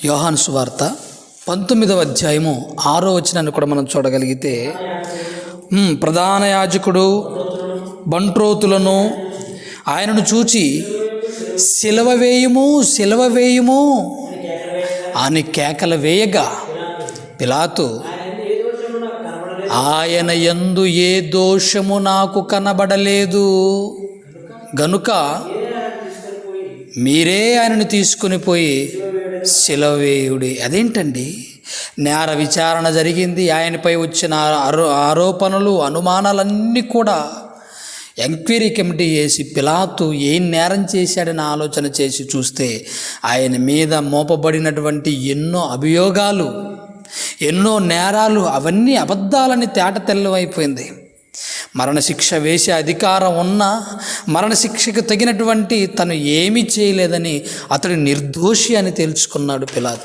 యోహాను సువార్త పంతొమ్మిదవ అధ్యాయము ఆరో వచనాన్ని కూడా మనం చూడగలిగితే ప్రధాన యాజకుడు బంట్రోతులను ఆయనను చూచి సిలవ వేయుము సిలవ వేయుము అని కేకలు వేయగా పిలాతు ఆయన ఎందు ఏ దోషము నాకు కనబడలేదు. గనుక మీరే ఆయనను తీసుకుని పోయి శిలవేయుడి. అదేంటండి? నేర విచారణ జరిగింది. ఆయనపై వచ్చిన ఆరో ఆరోపణలు అనుమానాలన్నీ కూడా ఎంక్వైరీ కమిటీ చేసి పిలాతు ఏం నేరం చేశాడని ఆలోచన చేసి చూస్తే ఆయన మీద మోపబడినటువంటి ఎన్నో అభియోగాలు ఎన్నో నేరాలు అవన్నీ అబద్ధాలని తేట తెల్లవైపోయింది మరణశిక్ష వేసే అధికారం ఉన్నా మరణశిక్షకు తగినటువంటి తను ఏమీ చేయలేదని అతడు నిర్దోషి అని తెలుసుకున్నాడు పిలాత్.